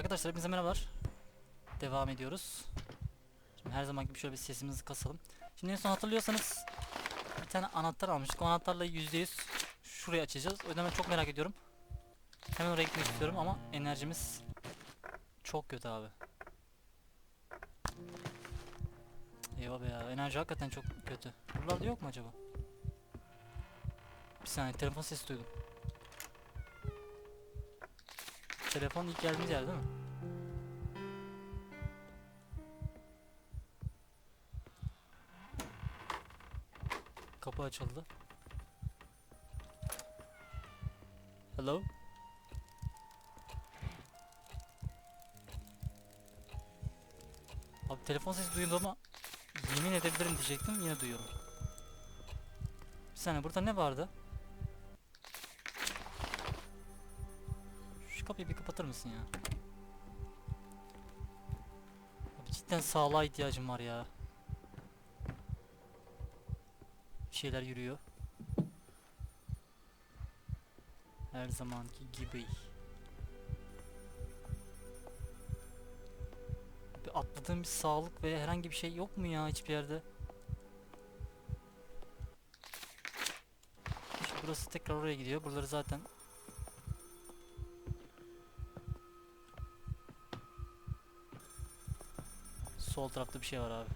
Arkadaşlar hepinize merhabalar. Devam ediyoruz. Şimdi her zaman gibi şöyle bir sesimizi kasalım. Şimdi en son hatırlıyorsanız bir tane anahtar almıştık. O anahtarla %100 şurayı açacağız. O yüzden ben çok merak ediyorum. Hemen oraya gitmek istiyorum ama enerjimiz çok kötü abi. Eyvah be ya. Enerji hakikaten çok kötü. Buralarda yok mu acaba? Bir saniye telefon sesi duydum. Telefon ilk geldiğimiz yer değil mi? Kapı açıldı. Hello? Abi telefon sesi duyuldu ama yemin edebilirim diyecektim yine duyuyorum. Bir saniye burada ne vardı? Kapatır mısın ya? Abi cidden sağlığa ihtiyacım var ya. Bir şeyler yürüyor. Her zamanki gibi. Bir atladığım bir sağlık veya herhangi bir şey yok mu ya hiçbir yerde? Şimdi burası tekrar oraya gidiyor. Buraları zaten Sol tarafta bir şey var abi.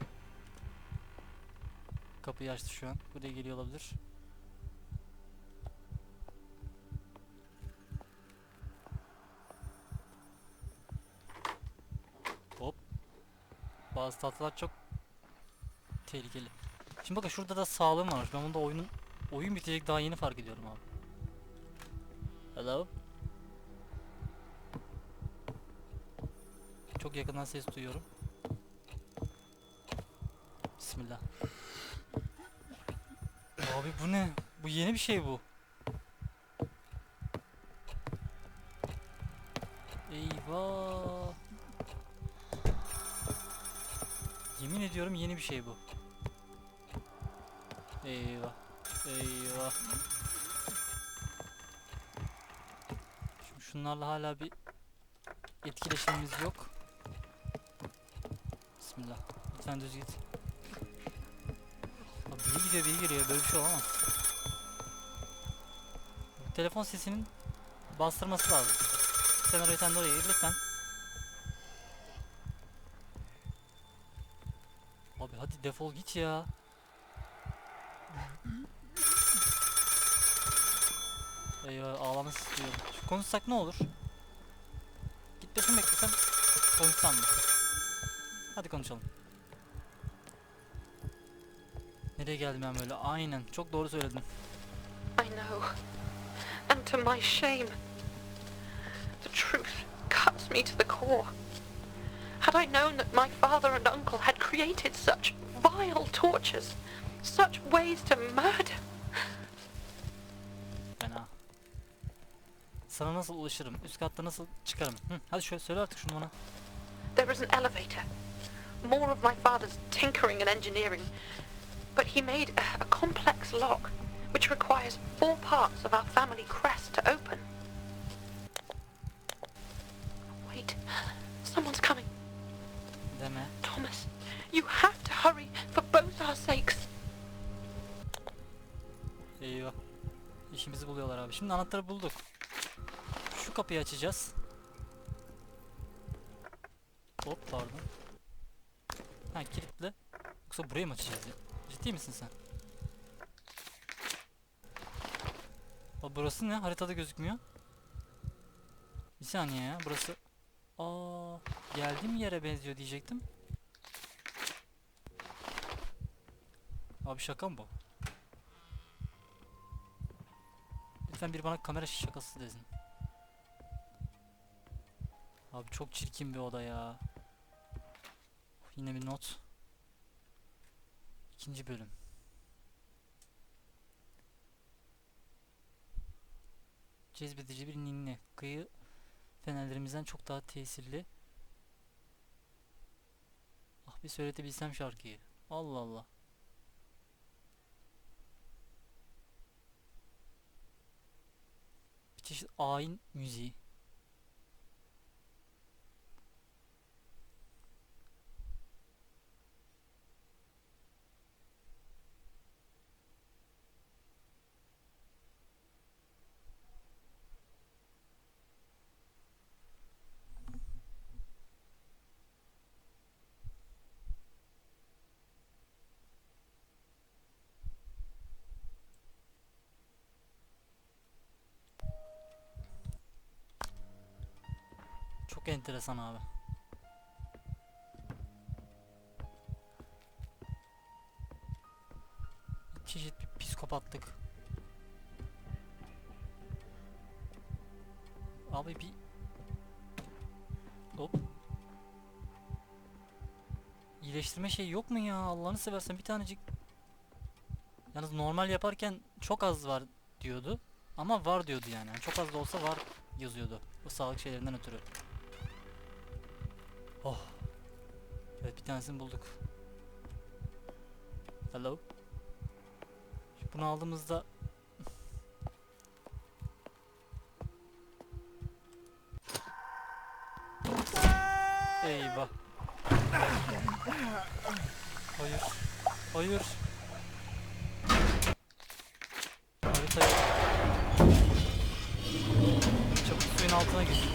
Kapıyı açtı şu an. Buraya geliyor olabilir. Hop. Bazı tatlılar çok tehlikeli. Şimdi bakın şurada da sağlığım varmış. Ben bunda oyunun oyun bitecek daha yeni fark ediyorum abi. Hello. Çok yakından ses duyuyorum. Bismillah. Abi bu ne? Bu yeni bir şey bu. Eyvah. Yemin ediyorum yeni bir şey bu. Eyvah. Eyvah. Şimdi şunlarla hala bir etkileşimimiz yok. Bismillah. Lütfen düz git. Biri gidiyor biri geliyor böyle bir şey olamaz. Telefon sesinin bastırması lazım. Sen oraya sen de oraya gir lütfen. Abi hadi defol git ya. Eyvah ağlamak istiyorum. Şu konuşsak ne olur? Gitmesini beklesem konuşsam mı? Hadi konuşalım. Nereye geldim ben böyle? Aynen. Çok doğru söyledin. I know. And to my shame. The truth cuts me to the core. Had I known that my father and uncle had created such vile tortures, such ways to murder, Fena. Sana nasıl ulaşırım? Üst katta nasıl çıkarım? Hı, hadi şöyle söyle artık şunu bana. there is an elevator. More of my father's tinkering and engineering. But he made a, a complex lock, which requires four parts of our family crest to open. Wait, someone's coming. Deme. Thomas, you have to hurry for both our sakes. Eyvah. İşimizi buluyorlar abi. Şimdi anahtarı bulduk. Şu kapıyı açacağız. Hop pardon. Ha kilitli. Yoksa burayı mı açacağız ya? Ciddi misin sen? Aa, burası ne? Haritada gözükmüyor. Bir saniye ya. Burası... Aa, geldiğim yere benziyor diyecektim. Abi şaka mı bu? Lütfen bir bana kamera şakası desin. Abi çok çirkin bir oda ya. Yine bir not. İkinci bölüm. Cezbedici bir ninni. Kıyı fenerlerimizden çok daha tesirli. Ah bir söyletebilsem şarkıyı. Allah Allah. Bir çeşit ayin müziği. Çok enteresan abi. Çeşit bir psikopatlık. Abi bir Hop. İyileştirme şey yok mu ya? Allah'ını seversen bir tanecik. Yalnız normal yaparken çok az var diyordu. Ama var diyordu yani. Yani çok az da olsa var yazıyordu. Bu sağlık şeylerinden ötürü. Bir tanesini bulduk. Hello. Bunu aldığımızda Eyvah. Hayır. Hayır. Haritayı. Çabuk suyun altına gir.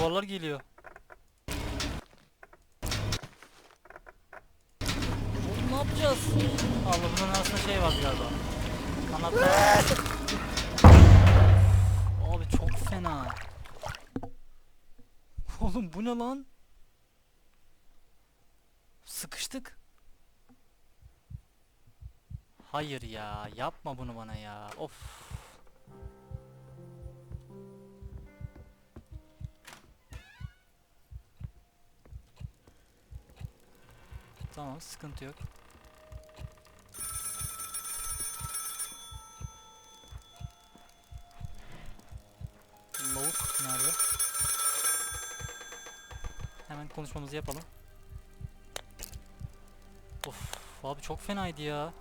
Duvarlar geliyor. Oğlum ne yapacağız? Allah bunun arasında şey var galiba. Anahtar. Abi çok fena. Oğlum bu ne lan? Sıkıştık. Hayır ya, yapma bunu bana ya. Of. Tamam, sıkıntı yok. Lavuk nerede? Hemen konuşmamızı yapalım. Of, abi çok fenaydı ya.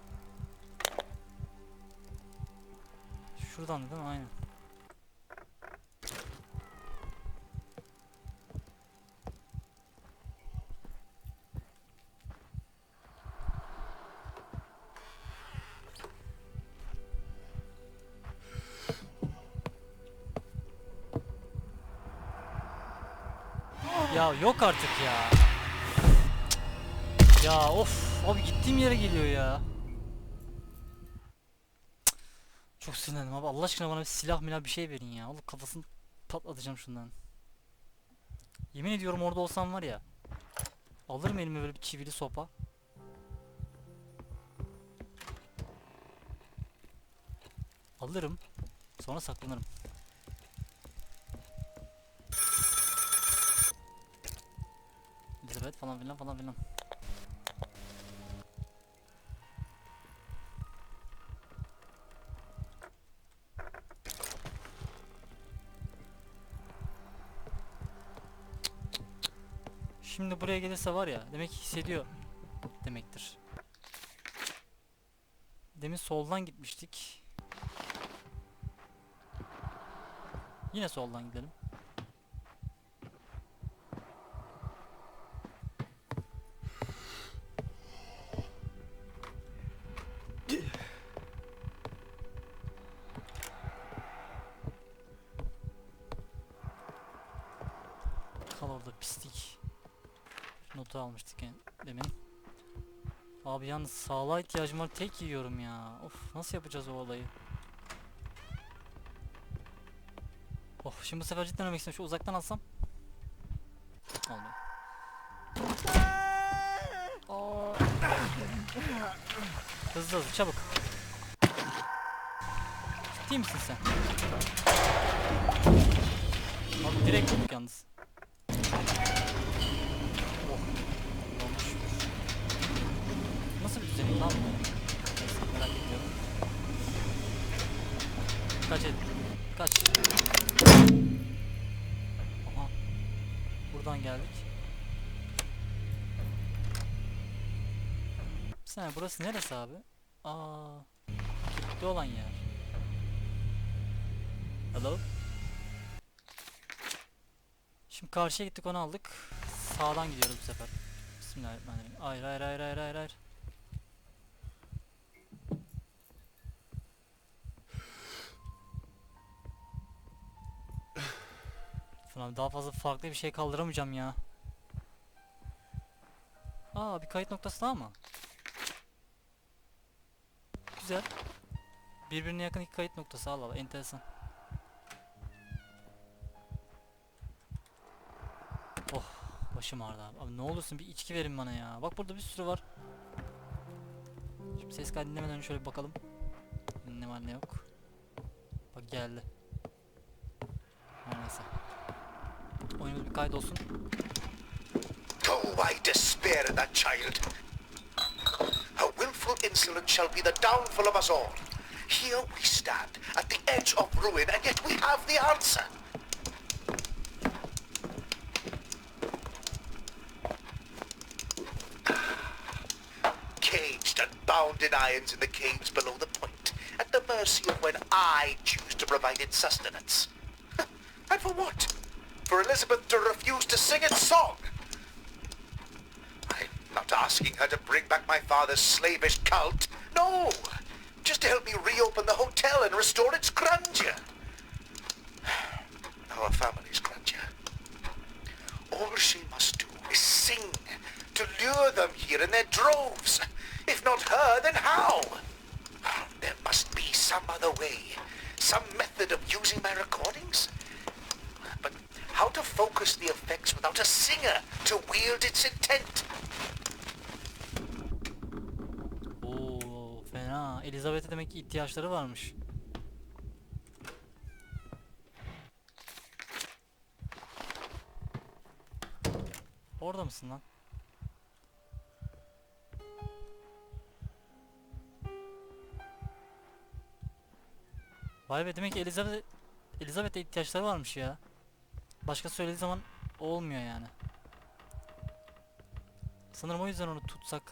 Şuradan değil mi? Aynen. Ya yok artık ya. Ya of abi gittiğim yere geliyor ya. Çok sinirlendim abi Allah aşkına bana bir silah milah bir şey verin ya. Oğlum kafasını patlatacağım şundan. Yemin ediyorum orada olsam var ya. Alırım elime böyle bir çivili sopa. Alırım. Sonra saklanırım. Elizabeth falan filan falan filan. Şimdi buraya gelirse var ya demek hissediyor demektir. Demin soldan gitmiştik. Yine soldan gidelim. Almıştık yani demin. Abi yalnız sağlığa ihtiyacım var tek yiyorum ya. Of nasıl yapacağız o olayı? Of şimdi bu sefer cidden ölmek istiyorum. Şu uzaktan alsam. Olmuyor. Aa. Hızlı hızlı çabuk. Ciddi misin sen? Abi direkt bulduk yalnız. Oh. Olmuş. Nasıl bir düzenek lan bu? Merak ediyorum. Kaç et. Kaç. Aha. Buradan geldik. Bir saniye burası neresi abi? Aa. Kilitli olan yer. Hello? Şimdi karşıya gittik onu aldık. Sağdan gidiyoruz bu sefer. Bismillahirrahmanirrahim. Hayır hayır hayır hayır hayır hayır. Olsun abi. Daha fazla farklı bir şey kaldıramayacağım ya. Aa bir kayıt noktası daha mı? Güzel. Birbirine yakın iki kayıt noktası Allah Allah enteresan. Oh başım ağrıdı abi. Abi ne olursun bir içki verin bana ya. Bak burada bir sürü var. Şimdi ses kaydı dinlemeden şöyle bir bakalım. Ne var ne yok. Bak geldi. Her neyse. Oyunumuz bir kaydolsun. Oh, I despair of that child. Her willful insolence shall be the downfall of us all. Here we stand, at the edge of ruin, and yet we have the answer. Caged and bound in irons in the caves below the point, at the mercy of when I choose to provide its sustenance. And for what? For Elizabeth to refuse to sing its song? I'm not asking her to bring back my father's slavish cult. No! Just to help me reopen the hotel and restore its grandeur. Our family's grandeur. All she must do is sing to lure them here in their droves. If not her, then how? There must be some other way. Some method of using my recordings. How to focus the effects without a singer to wield its intent? Fena. Elizabeth'e demek ki ihtiyaçları varmış. Orada mısın lan? Vay be demek ki Elizabeth Elizabeth'e ihtiyaçları varmış ya. Başka söylediği zaman olmuyor yani. Sanırım o yüzden onu tutsak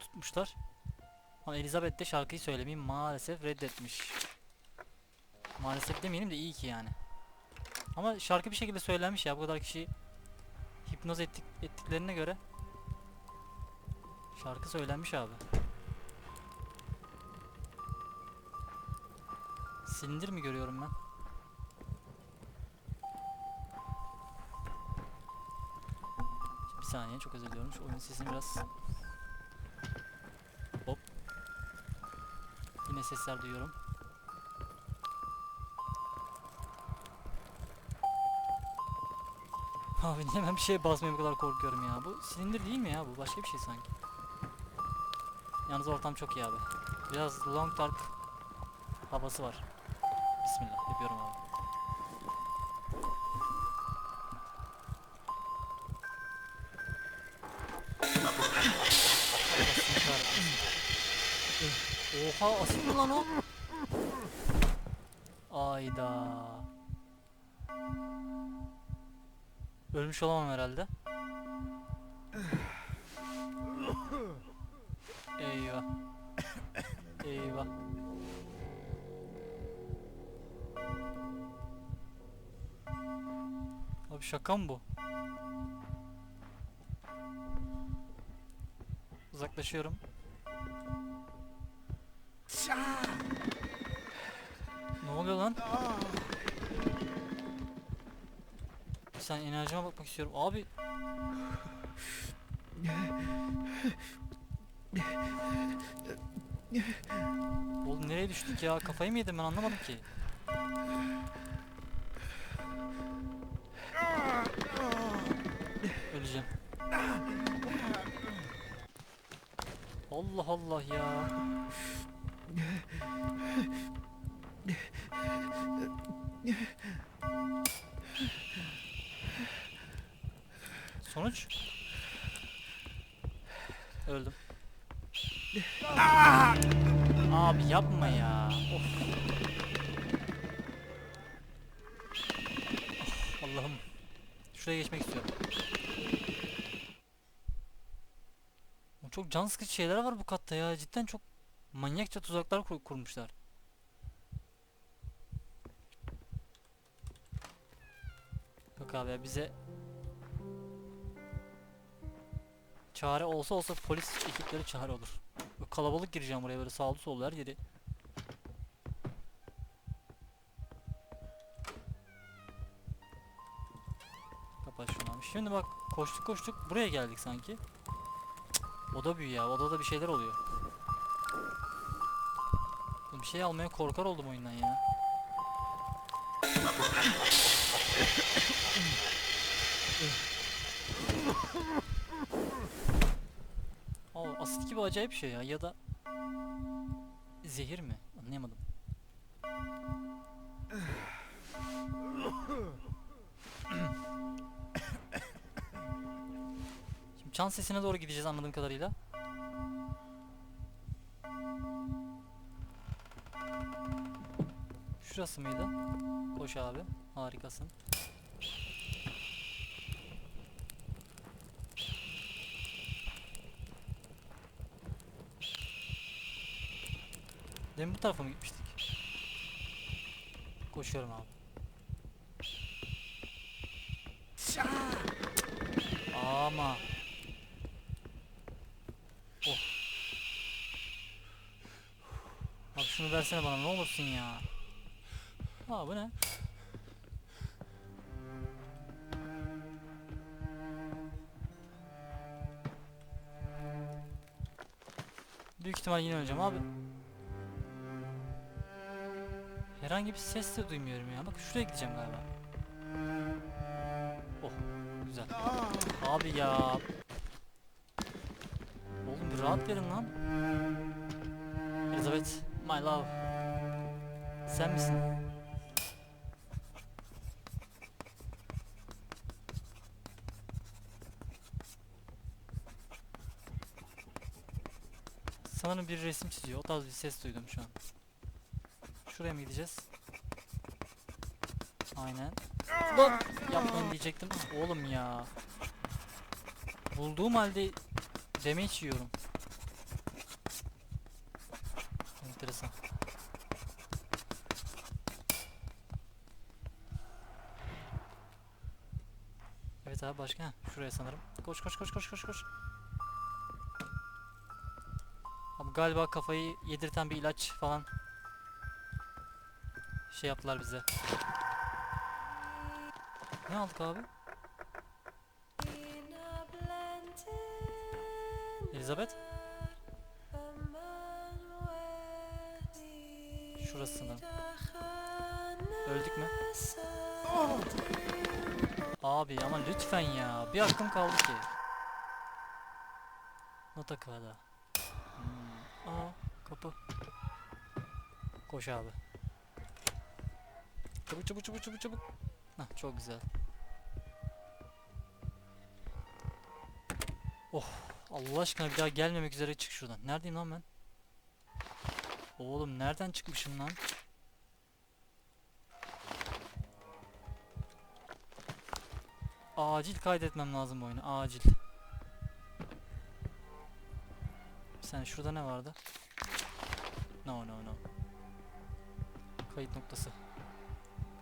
tutmuşlar. Ama Elizabeth de şarkıyı söylemeyi maalesef reddetmiş. Maalesef demeyelim de iyi ki yani. Ama şarkı bir şekilde söylenmiş ya bu kadar kişi hipnoz ettik, ettiklerine göre şarkı söylenmiş abi. Silindir mi görüyorum ben? Saniye çok özür diliyorum. Şu oyun sesini biraz Hop. Yine sesler duyuyorum. Abi niye ben bir şeye basmaya bu kadar korkuyorum ya. Bu silindir değil mi ya bu? Başka bir şey sanki. Yalnız ortam çok iyi abi. Biraz long dark havası var. Bismillah yapıyorum abi. Oha asil mi lan o? Ayda. Ölmüş olamam herhalde. Eyvah. Eyvah. Abi şaka mı bu? Uzaklaşıyorum. Oluyor lan? Sen enerjime bakmak istiyorum. Abi. Oğlum nereye düştük ya? Kafayı mı yedim ben anlamadım ki. Öleceğim. Allah Allah ya. Sonuç? Öldüm. Abi yapma ya. Of. Allah'ım. Şuraya geçmek istiyorum. Çok can sıkıcı şeyler var bu katta ya. Cidden çok manyakça tuzaklar kur- kurmuşlar. Yok abi bize çare olsa olsa polis ekipleri çare olur. Böyle kalabalık gireceğim buraya böyle sağlı sollu her yeri. Şimdi bak koştuk koştuk buraya geldik sanki. Oda büyü ya. Odada bir şeyler oluyor. Bir şey almaya korkar oldum oyundan ya. Aa, asit gibi acayip şey ya ya da zehir mi? Anlayamadım. Şimdi çan sesine doğru gideceğiz anladığım kadarıyla. Şurası mıydı? Koş abi. Harikasın. Demin bu tarafa mı gitmiştik? Koşuyorum abi. Ama. Oh. Abi şunu versene bana ne olursun ya. Aa bu ne? Büyük ihtimal yine öleceğim abi. Herhangi bir ses de duymuyorum ya. Bak şuraya gideceğim galiba. Oh güzel. Abi ya. Oğlum bir rahat verin lan. Elizabeth, my love. Sen misin? Sanırım bir resim çiziyor. O tarz bir ses duydum şu an. Şuraya mı gideceğiz? Aynen. Lan yapmayın diyecektim. Oğlum ya. Bulduğum halde damage yiyorum. Enteresan. Evet abi başka? Heh, şuraya sanırım. Koş koş koş koş koş koş. Abi galiba kafayı yedirten bir ilaç falan şey yaptılar bize. Ne aldık abi? Elizabeth? Şurası sanırım. Öldük mü? Abi ama lütfen ya. Bir hakkım kaldı ki. Nota kağıda. Hmm. Aa kapı. Koş abi. Çabuk çabuk çabuk çabuk çabuk. Hah çok güzel. Oh Allah aşkına bir daha gelmemek üzere çık şuradan. Neredeyim lan ben? Oğlum nereden çıkmışım lan? Acil kaydetmem lazım bu oyunu. Acil. Sen şurada ne vardı? No no no. Kayıt noktası.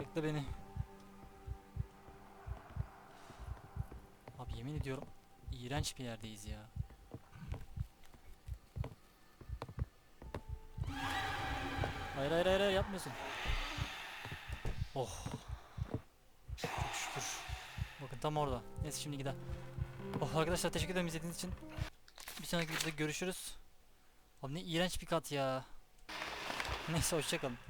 Bekle beni. Abi yemin ediyorum iğrenç bir yerdeyiz ya. Hayır hayır hayır yapmıyorsun. Oh. Çok şükür. Bakın tam orada. Neyse şimdi gidelim. Oh arkadaşlar teşekkür ederim izlediğiniz için. Bir sonraki videoda görüşürüz. Abi ne iğrenç bir kat ya. Neyse hoşçakalın.